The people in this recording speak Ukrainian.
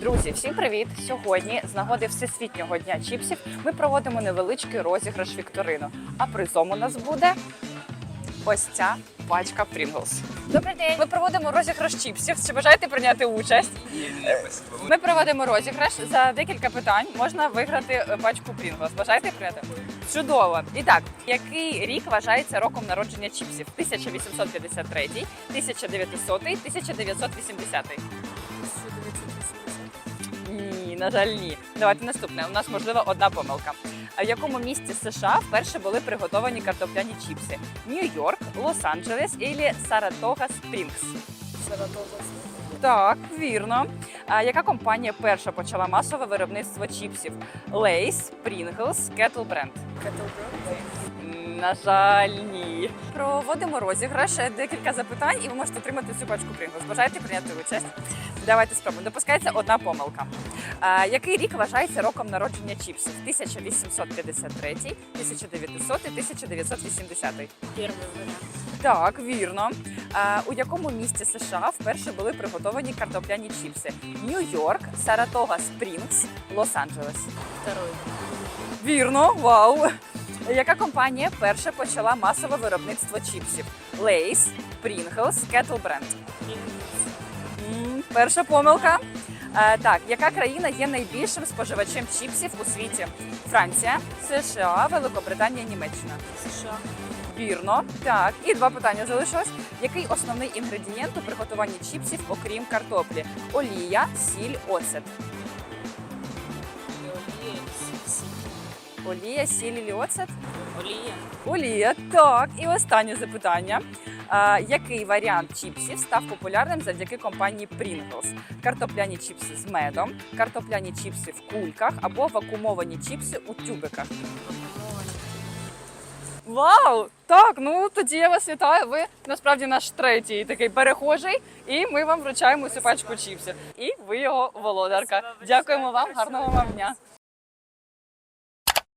Друзі, всім привіт! Сьогодні, з нагоди Всесвітнього дня чіпсів, ми проводимо невеличкий розіграш вікторину. А призом у нас буде ось ця пачка Pringles. Добрий день! Ми проводимо розіграш чіпсів. Чи бажаєте прийняти участь? Ми проводимо розіграш за декілька питань. Можна виграти е, пачку Pringles. Бажаєте прийняти? Чудово! І так, який рік вважається роком народження чіпсів? 1853, 1900, 1980? Ні, на жаль, ні. Давайте наступне. У нас можливо одна помилка. В якому місті США вперше були приготовані картопляні чіпси? Нью-Йорк, Лос-Анджелес і Саратога Спрінгс? Так, вірно. А яка компанія перша почала масове виробництво чіпсів? Лейс, Pringles, Kettle Brand? М, На жаль, ні. Проводимо розіграш, декілька запитань, і ви можете отримати цю пачку Pringles. Бажаєте прийняти участь? Давайте спробуємо. Допускається одна помилка. А, який рік вважається роком народження чіпсів? 1853, 1900, 1980? Первый вариант. Так, вірно. А, у якому місті США вперше були приготовані картопляні чіпси? Нью-Йорк, Саратога Спрінгс, Лос-Анджелес. Второй. Вірно, вау. Яка компанія перша почала масове виробництво чіпсів? Лейс, Kettle Brand. М, Перша помилка. Е, так, яка країна є найбільшим споживачем чіпсів у світі? Франція, США, Великобританія, Німеччина. США. Вірно. Так, і два питання залишилось. Який основний інгредієнт у приготуванні чіпсів, окрім картоплі? Олія, сіль, оцет. Олія. Сі- Олія, сіль і оцет? Олія. Олія, так. І останнє запитання. А, який варіант чіпсів став популярним завдяки компанії Pringles? Картопляні чіпси з медом, картопляні чіпси в кульках або вакуумовані чіпси у тюбиках. Вау! Так, ну тоді я вас вітаю. Ви насправді наш третій такий перехожий, і ми вам вручаємо цю пачку чіпсів. І ви його володарка. Дякуємо вам, гарного вам дня.